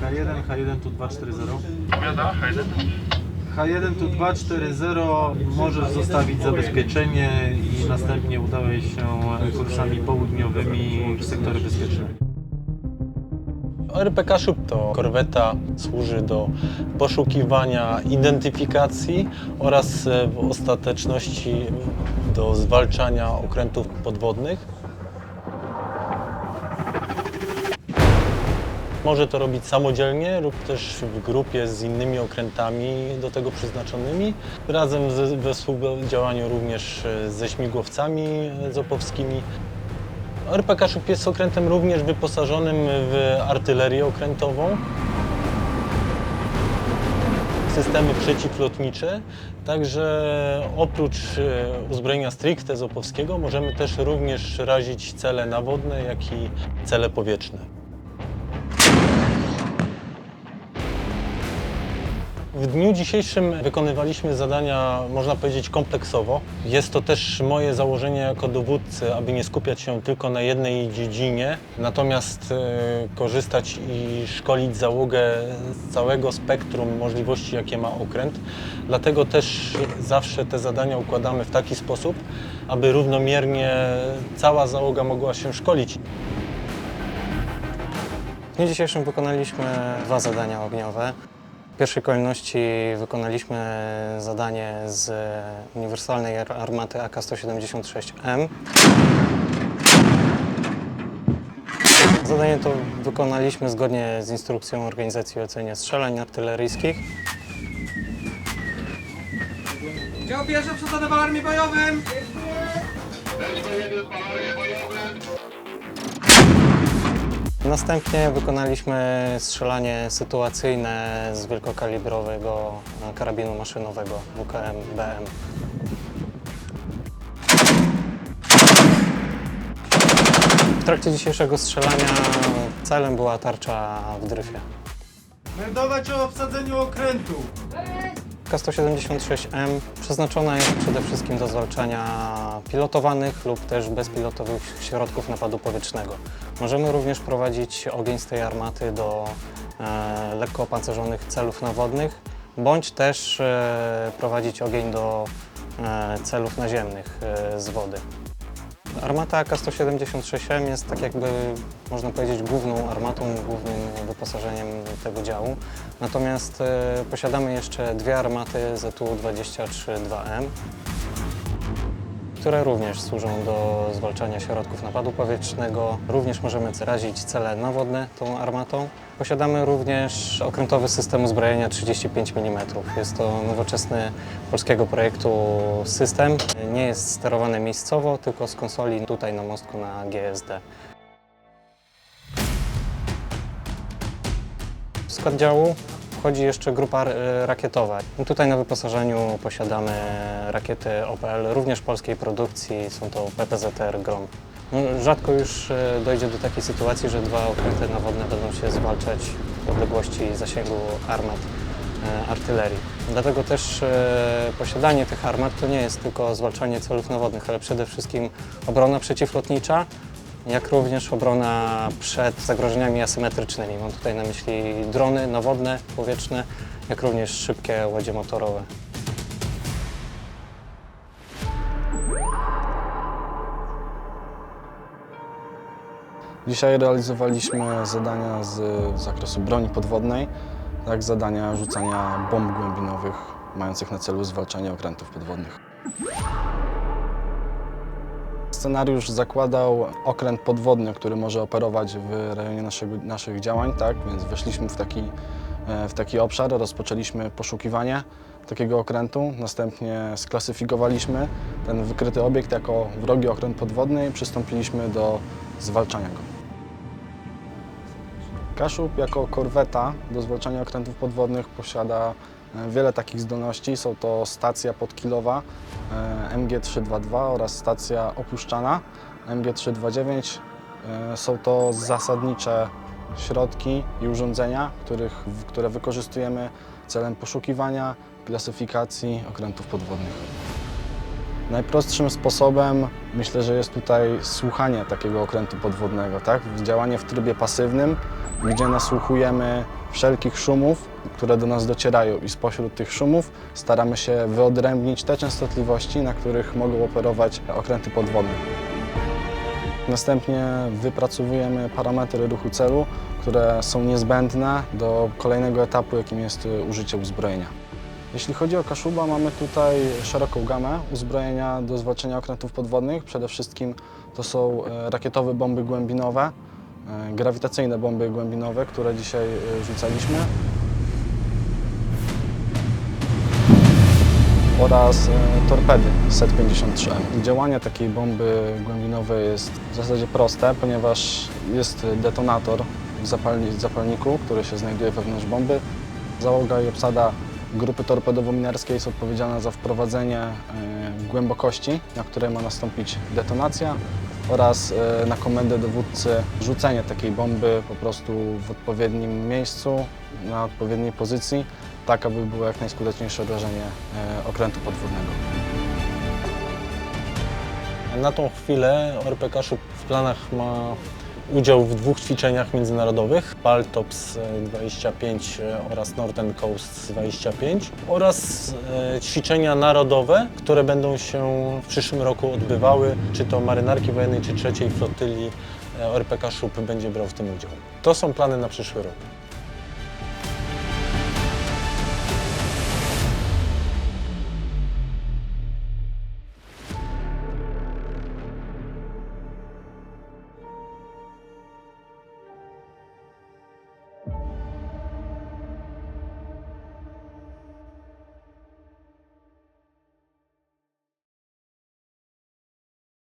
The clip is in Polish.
K1, H1 tu 240. Powiada, Hayden? H1 tu 240 możesz zostawić zabezpieczenie i następnie udałeś się kursami południowymi w sektory bezpieczne. ORP Kaszub to korweta, służy do poszukiwania, identyfikacji oraz e, w ostateczności do zwalczania okrętów podwodnych. Może to robić samodzielnie lub też w grupie z innymi okrętami do tego przeznaczonymi. Razem ze, we współdziałaniu również e, ze śmigłowcami zopowskimi. RP Kaszub jest okrętem również wyposażonym w artylerię okrętową, systemy przeciwlotnicze, także oprócz e, uzbrojenia stricte zopowskiego możemy też również razić cele nawodne, jak i cele powietrzne. W dniu dzisiejszym wykonywaliśmy zadania, można powiedzieć, kompleksowo. Jest to też moje założenie jako dowódcy, aby nie skupiać się tylko na jednej dziedzinie, natomiast e, korzystać i szkolić załogę z całego spektrum możliwości, jakie ma okręt. Dlatego też zawsze te zadania układamy w taki sposób, aby równomiernie cała załoga mogła się szkolić. W dniu dzisiejszym wykonaliśmy dwa zadania ogniowe. W pierwszej kolejności wykonaliśmy zadanie z uniwersalnej ar- armaty AK-176M. Zadanie to wykonaliśmy zgodnie z instrukcją Organizacji Ocenia Strzelań Artyleryjskich. Dział pierwszy przesadzony w alarmie bojowym! Następnie wykonaliśmy strzelanie sytuacyjne z wielkokalibrowego karabinu maszynowego WKM-BM. W trakcie dzisiejszego strzelania celem była tarcza w dryfie. Meldować o obsadzeniu okrętu. K-176M przeznaczona jest przede wszystkim do zwalczania pilotowanych lub też bezpilotowych środków napadu powietrznego. Możemy również prowadzić ogień z tej armaty do e, lekko opancerzonych celów nawodnych, bądź też e, prowadzić ogień do e, celów naziemnych e, z wody. Armata AK-176M jest tak jakby, można powiedzieć, główną armatą, głównym wyposażeniem tego działu. Natomiast e, posiadamy jeszcze dwie armaty ZU-23-2M, które również służą do zwalczania środków napadu powietrznego. Również możemy razić cele nawodne tą armatą. Posiadamy również okrętowy system uzbrojenia 35 mm. Jest to nowoczesny polskiego projektu system. Nie jest sterowany miejscowo, tylko z konsoli tutaj na mostku na GSD. Skład działu wchodzi jeszcze grupa e, rakietowa. Tutaj na wyposażeniu posiadamy rakiety OPL, również polskiej produkcji, są to PPZR Grom. No, Rzadko już e, dojdzie do takiej sytuacji, że dwa okręty nawodne będą się zwalczać w odległości zasięgu armat e, artylerii. Dlatego też posiadanie tych armat to nie jest tylko zwalczanie celów nawodnych, ale przede wszystkim obrona przeciwlotnicza, jak również obrona przed zagrożeniami asymetrycznymi. Mam tutaj na myśli drony nawodne, powietrzne, jak również szybkie łodzie motorowe. Dzisiaj realizowaliśmy zadania z zakresu broni podwodnej, jak zadania rzucania bomb głębinowych mających na celu zwalczanie okrętów podwodnych. Scenariusz zakładał okręt podwodny, który może operować w rejonie naszego, naszych działań, tak? więc weszliśmy w taki, e, w taki obszar, rozpoczęliśmy poszukiwanie takiego okrętu, następnie sklasyfikowaliśmy ten wykryty obiekt jako wrogi okręt podwodny i przystąpiliśmy do zwalczania go. Kaszub jako korweta do zwalczania okrętów podwodnych posiada wiele takich zdolności. Są to stacja podkilowa e, MG322 oraz stacja opuszczana MG329. E, Są to zasadnicze środki i urządzenia, których, które wykorzystujemy celem poszukiwania, klasyfikacji okrętów podwodnych. Najprostszym sposobem myślę, że jest tutaj słuchanie takiego okrętu podwodnego, tak? Działanie w trybie pasywnym, gdzie nasłuchujemy wszelkich szumów, które do nas docierają i spośród tych szumów staramy się wyodrębnić te częstotliwości, na których mogą operować okręty podwodne. Następnie wypracowujemy parametry ruchu celu, które są niezbędne do kolejnego etapu, jakim jest y, użycie uzbrojenia. Jeśli chodzi o Kaszuba, mamy tutaj szeroką gamę uzbrojenia do zwalczenia okrętów podwodnych. Przede wszystkim to są e, rakietowe bomby głębinowe, grawitacyjne bomby głębinowe, które dzisiaj e, rzucaliśmy. oraz e, torpedy SET-53M. Działanie takiej bomby głębinowej jest w zasadzie proste, ponieważ jest detonator w zapalni- zapalniku, który się znajduje wewnątrz bomby. Załoga i obsada grupy torpedowo-minerskiej jest odpowiedzialna za wprowadzenie e, głębokości, na której ma nastąpić detonacja oraz e, na komendę dowódcy rzucenie takiej bomby po prostu w odpowiednim miejscu, na odpowiedniej pozycji, tak aby było jak najskuteczniejsze obrażenie e, okrętu podwodnego. Na tą chwilę RPK w planach ma udział w dwóch ćwiczeniach międzynarodowych Baltops e, 25 oraz Northern Coast 25 oraz e, ćwiczenia narodowe, które będą się w przyszłym roku odbywały, czy to marynarki wojennej, czy trzeciej flotyli e, RPK Szub będzie brał w tym udział. To są plany na przyszły rok.